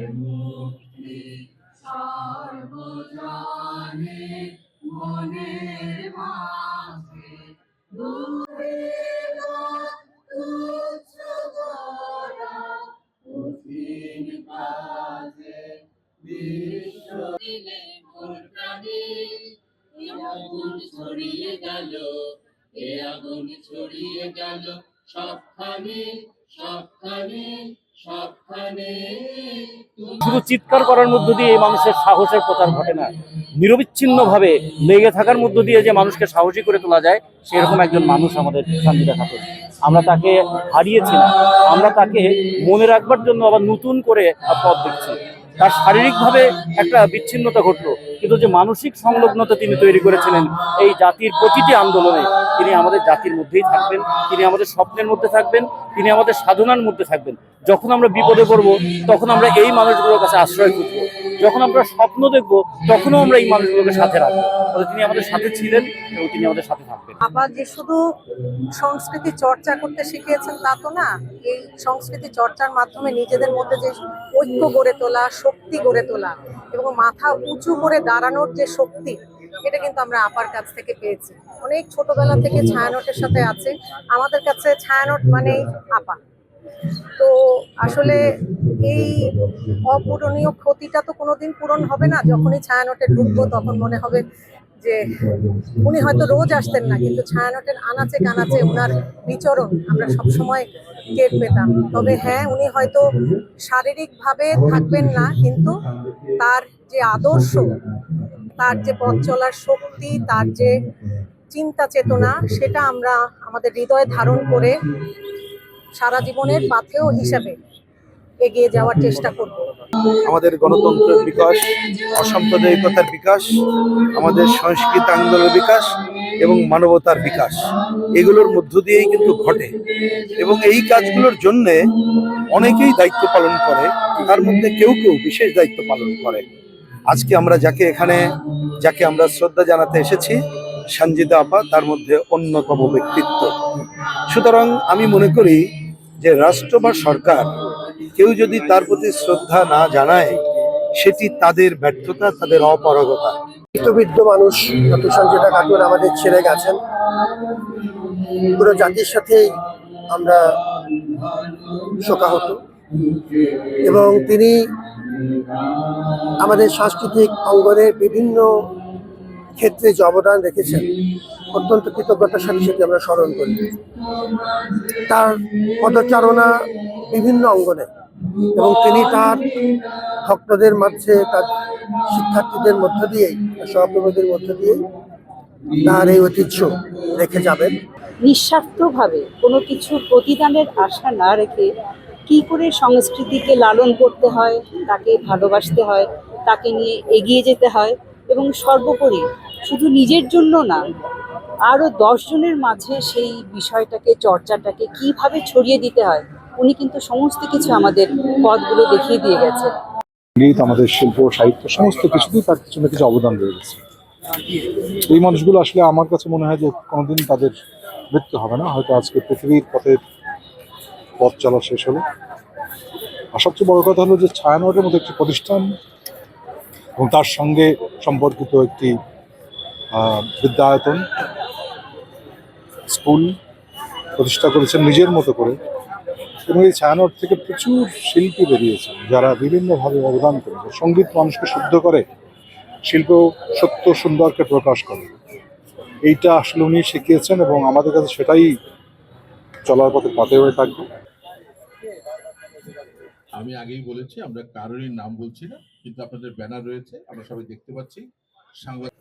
মুক্তি সর্বজনে মনের মাঝে কঠিন কাজে বিশ্ব দিলে মোর প্রাণে এ আগুন ছড়িয়ে গেল, এ আগুন ছড়িয়ে গেল, সবখানে সবখানে শুধু চিৎকার করার মধ্য দিয়ে এই মানুষের সাহসের প্রচার ঘটে না। নিরবিচ্ছিন্ন ভাবে লেগে থাকার মধ্য দিয়ে যে মানুষকে সাহসী করে তোলা যায়, সেরকম একজন মানুষ আমাদের সঞ্জিতা খাতুন আমরা তাকে হারিয়েছি না। আমরা তাকে মনে রাখবার জন্য আবার নতুন করে পথ দেখছি। তার শারীরিকভাবে একটা বিচ্ছিন্নতা ঘটলো। কিন্তু যে মানসিক সংলগ্নতা তিনি তৈরি করেছিলেন, এই জাতির প্রতিটি আন্দোলনে তিনি আমাদের জাতির মধ্যেই থাকবেন, তিনি আমাদের স্বপ্নের মধ্যে থাকবেন, তিনি আমাদের সাধনার মধ্যে থাকবেন। যখন আমরা বিপদে পড়ব, তখন আমরা এই মানুষগুলোর কাছে আশ্রয় খুঁজব। যখন আমরা স্বপ্ন দেখব, তখনও আমরা এই মানুষগুলোকে সাথে রাখব। তিনি আমাদের সাথে ছিলেন এবং তিনি আমাদের সাথে থাকবেন। আবার যে শুধু সংস্কৃতি চর্চা করতে শিখিয়েছেন তা তো না, এই সংস্কৃতি চর্চার মাধ্যমে নিজেদের মধ্যে যে ঐক্য গড়ে তোলা, শক্তি গড়ে তোলা এবং মাথা উঁচু করে দাঁড়ানোর যে শক্তি এটা কিন্তু আমরা আপার কাছ থেকে পেয়েছি। অনেক ছোটবেলা থেকে ছায়ানটের সাথে আছে। আমাদের কাছে ছায়ানট মানেই আপা তো আসলে এই অপূরণীয় ক্ষতিটা তো কোনোদিন পূরণ হবে না। যখনই ছায়ানটে ঢুকবো তখন মনে হবে যে উনি হয়তো রোজ আসতেন না, কিন্তু ছায়ানটের আনাচে কানাচে ওনার বিচরণ আমরা সব সময় টের পেতাম। তবে হ্যাঁ উনি হয়তো শারীরিকভাবে থাকবেন না, কিন্তু তার যে আদর্শ তার যে পথ চলার শক্তি, তার যে চিন্তা চেতনা, সেটা আমরা আমাদের হৃদয়ে ধারণ করে সারা জীবনের পাথেও হিসাবে এগিয়ে যাওয়ার চেষ্টা করব। আমাদের গণতন্ত্রের বিকাশ, অসাম্প্রদায়িকতার বিকাশ, আমাদের সংস্কৃত আন্দোলনের বিকাশ এবং মানবতার বিকাশ, এগুলোর মধ্য দিয়েই কিন্তু ঘটে। এবং এই কাজগুলোর জন্যে অনেকেই দায়িত্ব পালন করে, তার মধ্যে কেউ কেউ বিশেষ দায়িত্ব পালন করে। আজকে আমরা যাকে এখানে, যাকে আমরা শ্রদ্ধা জানাতে এসেছি, সঞ্জিতা আপা, তার মধ্যে অন্যতম ব্যক্তিত্ব। সুতরাং আমি মনে করি যে রাষ্ট্র বা সরকার কেউ যদি তার প্রতি শ্রদ্ধা না জানায়, সেটি তাদের ব্যর্থতা, তাদের অপারগতা। বৃদ্ধ মানুষ, ডক্টর সঞ্জিতা খাতুন আমাদের ছেড়ে গেছেন। পুরো জাতির সাথেই আমরা শোকাহত। এবং তিনি আমাদের সাংস্কৃতিক অঙ্গনের বিভিন্ন ক্ষেত্রে যে অবদান রেখেছেন, অত্যন্ত কৃতজ্ঞতার সাথে সেটি আমরা স্মরণ করি। তার পদচারণা বিভিন্ন অঙ্গনে এবং তিনি তার ভক্তদের মাঝে, তার শিক্ষার্থীদের মধ্য দিয়েই সহকর্মীদের মধ্য দিয়েই তার এই ঐতিহ্য রেখে যাবেন। নিঃস্বার্থভাবে কোনো কিছু প্রতিদানের আশা না রেখে কি করে সংস্কৃতিকে লালন করতে হয়, তাকে ভালোবাসতে হয়, তাকে নিয়ে এগিয়ে যেতে হয় এবং সর্বোপরি শুধু নিজের জন্য না আরও দশজনের মাঝে সেই বিষয়টাকে, চর্চাটাকে কীভাবে ছড়িয়ে দিতে হয়, উনি কিন্তু সমস্ত কিছু আমাদের পথগুলো দেখিয়ে দিয়ে গেছেন। সংগীত আমাদের শিল্প, সাহিত্য, সমস্ত কিছুতেই তার কিছু না কিছু অবদান রয়ে গেছে। এই মানুষগুলো আসলে আমার কাছে মনে হয় যে কোনোদিন তাদের মৃত্যু হবে না, হয়তো আজকে পৃথিবীর পথে পথ চলা শেষ হলো। আর সবচেয়ে বড় কথা হলো যে ছায়ানটের মতো একটি প্রতিষ্ঠান এবং তার সঙ্গে সম্পর্কিত একটি বিদ্যায়তন স্কুল প্রতিষ্ঠা করেছেন নিজের মতো করে এবং এই ছায়ানট থেকে প্রচুর শিল্পী বেরিয়েছেন যারা বিভিন্নভাবে অবদান করেছে সংগীত মানুষকে শুদ্ধ করে, শিল্প সত্য সুন্দরকে প্রকাশ করে। এইটা আসলে উনি শিখিয়েছেন এবং আমাদের কাছে সেটাই চলার পথে পথে হয়ে থাকবে। আমি আগেই বলেছি, আমরা কারোরই নাম বলছি না, কিন্তু আপনাদের ব্যানার রয়েছে, আমরা সবাই দেখতে পাচ্ছি। সাংবাদিক